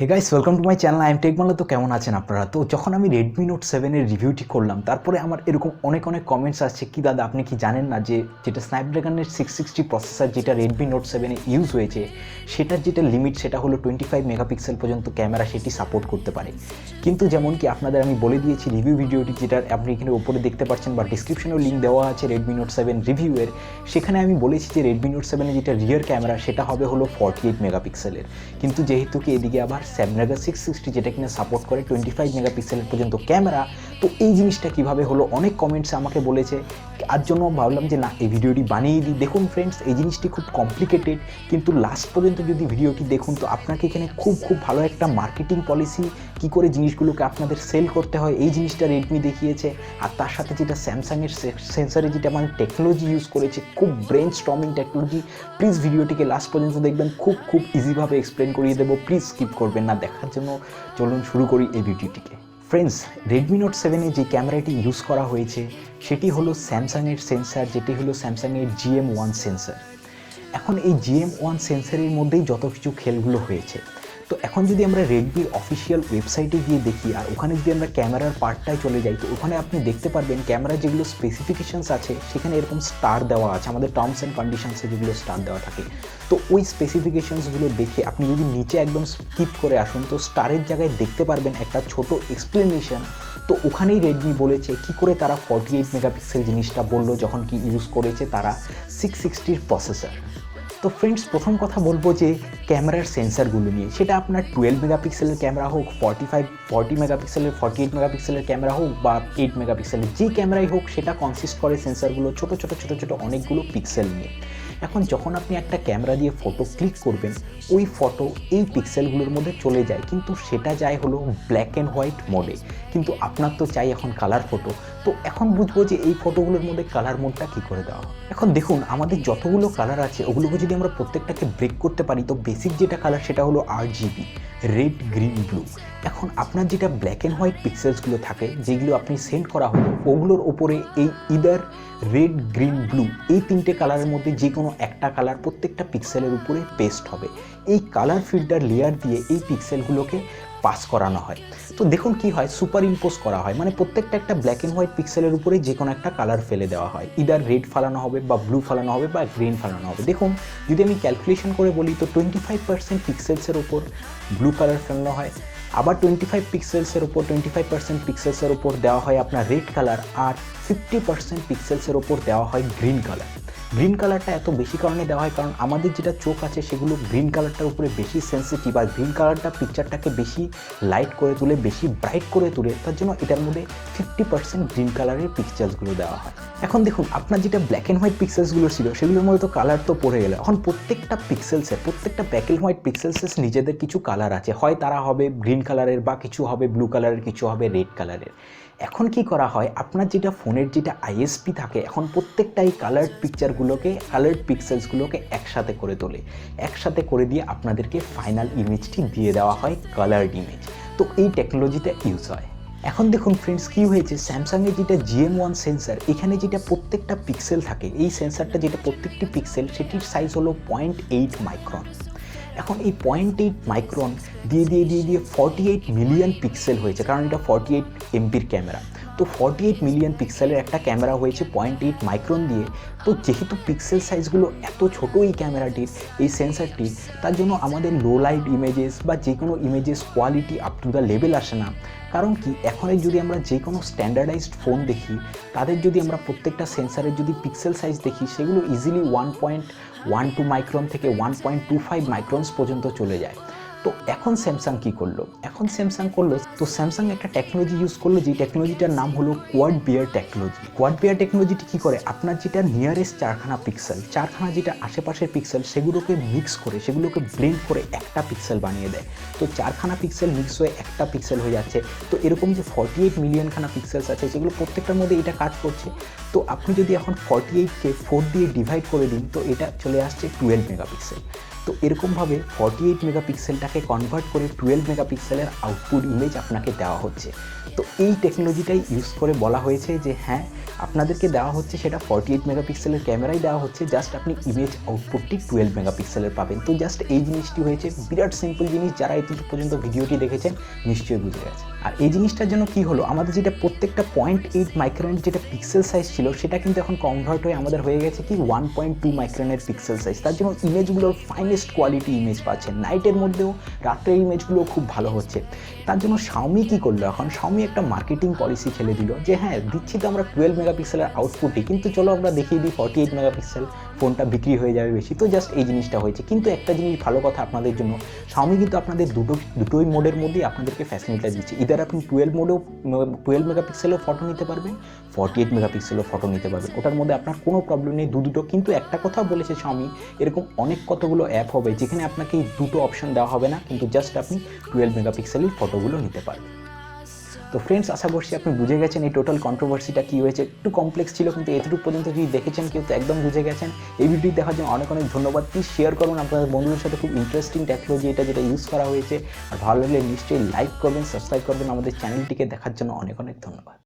Hey guys welcome to my channel I am tech Bangla তো কেমন আছেন আপনারা? তো যখন আমি রেডমি নোট সেভেনের রিভিউটি করলাম, তারপরে আমার এরকম অনেক অনেক কমেন্টস আসছে। কি দাদা, আপনি কি জানেন না যে যেটা স্ন্যাপড্রাগনের সিক্স সিক্সটি প্রসেসর যেটা রেডমি নোট সেভেনে ইউজ হয়েছে, সেটার যেটা লিমিট সেটা হলো টোয়েন্টি ফাইভ মেগাপিক্সেল পর্যন্ত ক্যামেরা সেটি সাপোর্ট করতে পারে। কিন্তু যেমন কি আপনাদের আমি বলে দিয়েছি রিভিউ ভিডিওটি যেটা আপনি এখানে ওপরে দেখতে পাচ্ছেন বা ডিসক্রিপশনেও লিঙ্ক দেওয়া আছে রেডমি নোট সেভেন রিভিউয়ের সেখানে আমি বলেছি যে রেডমি নোট সেভেনের যেটা রিয়ার ক্যামেরা সেটা হবে হলো ফর্টি এইট মেগাপিক্সেলের কিন্তু যেহেতু কি এদিকে আবার স্যামনাগা সিক্স সিক্সটি যেটা কিনা সাপোর্ট করে টোয়েন্টি ফাইভ মেগাপিক্সেলের পর্যন্ত ক্যামেরা তো এই জিনিসটা কীভাবে হলো? অনেক কমেন্টস আমাকে বলেছে। আর জন্য ভাবলাম যে, না, এই ভিডিওটি বানিয়ে দিই। দেখুন ফ্রেন্ডস এই জিনিসটি খুব কমপ্লিকেটেড কিন্তু লাস্ট পর্যন্ত যদি ভিডিওটি দেখুন, তো আপনাকে এখানে খুব খুব ভালো একটা মার্কেটিং পলিসি কি করে জিনিসগুলোকে আপনাদের সেল করতে হয়, এই জিনিসটা রেডমি দেখিয়েছে। আর তার সাথে যেটা স্যামসাংয়ের সেন্সারে যেটা মানে টেকনোলজি ইউজ করেছে, খুব ব্রেন স্টর্মিং টেকনোলজি প্লিজ ভিডিওটিকে লাস্ট পর্যন্ত দেখবেন, খুব খুব ইজিভাবে এক্সপ্লেন করিয়ে দেবো প্লিজ স্কিপ করবেন। না, দেখার জন্য চলুন শুরু করি এই ভিডিওটিকে। ফ্রেন্ডস রেডমি নোট সেভেনে যে ক্যামেরাটি ইউজ করা হয়েছে, সেটি হলো স্যামসাংয়ের সেন্সার যেটি হলো স্যামসাংয়ের জিএম ওয়ান সেন্সার এখন এই জিএম ওয়ান সেন্সারের মধ্যেই যত কিছু খেলগুলো হয়েছে তো এখন যদি আমরা রেডমির অফিসিয়াল ওয়েবসাইটে গিয়ে দেখি, আর ওখানে যদি আমরা ক্যামেরার পার্টটায় চলে যাই, তো ওখানে আপনি দেখতে পারবেন ক্যামেরার যেগুলো স্পেসিফিকেশানস আছে, সেখানে এরকম স্টার দেওয়া আছে, আমাদের টার্মস অ্যান্ড কন্ডিশনসে যেগুলো স্টার দেওয়া থাকে। তো ওই স্পেসিফিকেশানসগুলো দেখে আপনি যদি নিচে একদম স্কিপ করে আসুন, তো স্টারের জায়গায় দেখতে পারবেন একটা ছোট এক্সপ্লেনেশন তো ওখানেই রেডমি বলেছে কি করে তারা ফর্টি এইট মেগাপিক্সেল জিনিসটা বলল, যখন কি ইউজ করেছে তারা সিক্স সিক্সটির প্রসেসর তো ফ্রেন্ডস প্রথম কথা বলব যে ক্যামেরার সেন্সারগুলো নিয়ে। সেটা আপনার টুয়েলভ মেগাপিক্সেলের ক্যামেরা হোক ফর্টি ফাইভ ফর্টি মেগাপিক্সেলের ফর্টি এইট মেগাপিক্সেলের ক্যামেরা হোক বা এইট মেগাপিক্সেলের যে ক্যামেরাই হোক, সেটা কনসিস্ট করে সেন্সারগুলো ছোটো ছোটো ছোটো ছোটো অনেকগুলো পিক্সেল নিয়ে। এখন যখন আপনি একটা ক্যামেরা দিয়ে ফটো ক্লিক করবেন, ওই ফটো এই পিক্সেলগুলোর মধ্যে চলে যায়। কিন্তু সেটা যায় হলো ব্ল্যাক অ্যান্ড হোয়াইট মোডে কিন্তু আপনার তো চাই এখন কালার ফটো তো এখন বুঝব যে এই ফটোগুলোর মধ্যে কালার মোডটা কী করে দেওয়া এখন দেখুন, আমাদের যতগুলো কালার আছে, ওগুলোকে যদি আমরা প্রত্যেকটাকে ব্রেক করতে পারি, তো বেসিক যেটা কালার সেটা হলো R GB red green blue এখন আপনার যেটা ব্ল্যাক অ্যান্ড হোয়াইট পিক্সেলসগুলো থাকে, যেগুলো আপনি সেন্ড করা হলো, ওগুলোর ওপরে এই ইদার রেড গ্রিন ব্লু এই তিনটে কালারের মধ্যে যে কোনো একটা কালার প্রত্যেকটা পিক্সেলের উপরে পেস্ট হবে। এই কালার ফিল্টার লেয়ার দিয়ে এই পিক্সেলগুলোকে পাস করানো হয়। তো দেখুন কি হয় সুপার ইম্পোজ করা হয়। মানে প্রত্যেকটা একটা ব্ল্যাক অ্যান্ড হোয়াইট পিক্সেলের উপরে যে কোনো একটা কালার ফেলে দেওয়া হয়। ইদার রেড ফালানো হবে বা ব্লু ফালানো হবে বা গ্রিন ফালানো হবে। দেখুন, যদি আমি ক্যালকুলেশন করে বলি, তো টোয়েন্টি ফাইভ পার্সেন্ট পিক্সেলসের ওপর ব্লু কালার ফেলানো হয়। আবার টোয়েন্টি ফাইভ পিক্সেলসের ওপর টোয়েন্টি ফাইভ পার্সেন্ট পিক্সেলসের ওপর দেওয়া হয় আপনার রেড কালার আর ফিফটি পার্সেন্ট পিক্সেলসের ওপর দেওয়া হয় গ্রিন কালার গ্রিন কালারটা এত বেশি কারণে দেওয়া হয়, কারণ আমাদের যেটা চোখ আছে সেগুলো গ্রিন কালারটার উপরে বেশি সেন্সিটিভ আর গ্রিন কালারটা পিকচারটাকে বেশি লাইট করে তুলে, বেশি ব্রাইট করে তুলে, তার জন্য এটার মধ্যে ফিফটি পার্সেন্ট গ্রিন কালারের পিকচার্সগুলো দেওয়া হয়। এখন দেখুন, আপনার যেটা ব্ল্যাক অ্যান্ড হোয়াইট পিক্সেলসগুলো ছিল, সেগুলোর মধ্যে তো কালার তো পড়ে গেল। এখন প্রত্যেকটা পিক্সেলসের প্রত্যেকটা ব্ল্যাক অ্যান্ড হোয়াইট পিক্সেলসের নিজেদের কিছু কালার আছে। হয় তারা হবে গ্রিন কালারের বা কিছু হবে ব্লু কালারের কিছু হবে রেড কালারের এখন কি করা হয়, আপনার যেটা ফোনের যেটা আইএসপি থাকে, এখন প্রত্যেকটা এই কালার্ড পিকচারগুলোকে কালার্ড পিক্সেলসগুলোকে একসাথে করে তোলে। একসাথে করে দিয়ে আপনাদেরকে ফাইনাল ইমেজটি দিয়ে দেওয়া হয় কালার্ড ইমেজ তো এই টেকনোলজিটা ইউজ হয়। এখন দেখুন ফ্রেন্ডস কী হয়েছে? স্যামসাংয়ের যেটা জিএম ওয়ান সেন্সার এখানে যেটা প্রত্যেকটা পিক্সেল থাকে, এই সেন্সারটা যেটা প্রত্যেকটি পিক্সেল সেটির সাইজ হলো পয়েন্ট এইট মাইক্রন এখন এই পয়েন্ট এইট মাইক্রন দিয়ে দিয়ে দিয়ে দিয়ে ফর্টি এইট মিলিয়ন পিক্সেল হয়েছে, কারণ এটা ফর্টি এইট এমপির ক্যামেরা তো ফর্টি এইট মিলিয়ন পিক্সেলের একটা ক্যামেরা হয়েছে পয়েন্ট এইট মাইক্রন দিয়ে। তো যেহেতু পিক্সেল সাইজগুলো এত ছোটো এই ক্যামেরাটির এই সেন্সারটির তার জন্য আমাদের লো লাইট ইমেজেস বা যে কোনো images quality up to the level আসে না। কারণ কি এখন যদি আমরা যে কোনো স্ট্যান্ডার্ডাইজড ফোন দেখি, তাদের যদি আমরা প্রত্যেকটা সেন্সারের যদি পিক্সেল সাইজ দেখি, সেগুলো easily one point one two micron থেকে one point two five microns পর্যন্ত চলে যায়। তো এখন স্যামসাং কি করল? এখন স্যামসাং করল, তো স্যামসাং একটা টেকনোলজি ইউজ করল যে টেকনোলজিটার নাম হলো quad bayer technology quad bayer টেকনোলজিটি কী করে? আপনার যেটা নিয়ারেস্ট চারখানা পিক্সেল চারখানা যেটা আশেপাশের পিক্সেল সেগুলোকে মিক্স করে, সেগুলোকে ব্লেন্ড করে একটা পিক্সেল বানিয়ে দেয়। তো চারখানা পিক্সেল মিক্স হয়ে একটা পিক্সেল হয়ে যাচ্ছে। তো এরকম যে ফর্টি এইট মিলিয়নখানা পিক্সেলস আছে, সেগুলো প্রত্যেকটার মধ্যে এটা কাজ করছে। তো আপনি যদি এখন ফর্টি এইটকে ফোর দিয়ে ডিভাইড করে দিন, তো এটা চলে আসছে টুয়েলভ মেগাপিক্সেল তো এরকমভাবে ফর্টি এইট মেগাপিক্সেলটাকে কনভার্ট করে টুয়েলভ মেগাপিক্সেলের আউটপুট ইমেজ আপনাকে দেওয়া হচ্ছে। তো এই টেকনোলজিটাই ইউজ করে বলা হয়েছে যে হ্যাঁ আপনাদেরকে দেওয়া হচ্ছে সেটা ফর্টি এইট মেগাপিক্সেলের ক্যামেরাই দেওয়া হচ্ছে জাস্ট আপনি ইমেজ আউটপুটটি টুয়েলভ মেগাপিক্সেলের পাবেন। তো জাস্ট এই জিনিসটি হয়েছে, বিরাট সিম্পল জিনিস, যারা এত পর্যন্ত ভিডিওটি দেখেছেন নিশ্চয়ই বুঝে গেছে আর এই জিনিসটার জন্য কি হলো? আমাদের যেটা প্রত্যেকটা পয়েন্ট এইট মাইক্রনের যেটা পিক্সেল সাইজ ছিল, সেটা কিন্তু এখন কনভার্ট হয়ে আমাদের হয়ে গেছে কি ওয়ান পয়েন্ট টু মাইক্রনের পিক্সেল সাইজ তার জন্য ইমেজগুলোর ফাইনেস্ট কোয়ালিটি ইমেজ পাচ্ছেন। নাইটের মধ্যেও, রাত্রের ইমেজগুলো খুব ভালো হচ্ছে। তার জন্য শাওমি কি করল এখন? শাওমি একটা মার্কেটিং পলিসি খেলে দিল যে হ্যাঁ দিচ্ছি তো আমরা টুয়েলভ মেগাপিক্সেলের আউটপুটই কিন্তু চলো আমরা দেখিয়ে দিই ফর্টি এইট মেগাপিক্সেল, ফোনটা বিক্রি হয়ে যাবে বেশি। তো জাস্ট এই জিনিসটা হয়েছে। কিন্তু একটা জিনিস ভালো কথা আপনাদের জন্য স্বামী কিন্তু আপনাদের দুটো, দুটোই মোডের মধ্যেই আপনাদেরকে ফ্যাসিলিটি দিচ্ছে। ইদার আপনি টুয়েলভ মোডেও টুয়েলভ মেগাপিক্সেলও ফটো নিতে পারবেন ফর্টি এইট মেগাপিক্সেলও ফটো নিতে পারবেন। ওটার মধ্যে আপনার কোনো প্রবলেম নেই। দু দুটো, কিন্তু একটা কথা বলেছে শাওমি এরকম অনেক কতগুলো অ্যাপ হবে যেখানে আপনাকে এই দুটো অপশন দেওয়া হবে না, কিন্তু জাস্ট আপনি টুয়েলভ মেগাপিক্সেলের ফটোগুলো নিতে পারবেন। তো ফ্রেন্ডস আশা করছি আপনি বুঝে গেছেন এই টোটাল কন্ট্রোভার্সিটা কী হয়েছে। একটু কমপ্লেক্স ছিল, কিন্তু এতটুকু পর্যন্ত যদি দেখেছেন, কেউ তো একদম বুঝে গেছেন। এই ভিডিও দেখার জন্য অনেক অনেক ধন্যবাদ। প্লিজ শেয়ার করুন আপনাদের বন্ধুদের সাথে। খুব ইন্টারেস্টিং টেকনোলজি এটা যেটা ইউজ করা হয়েছে। আর ভালো লাগলে নিশ্চয়ই লাইক করবেন সাবস্ক্রাইব করবেন। আমাদের চ্যানেলটিকে দেখার জন্য অনেক অনেক ধন্যবাদ।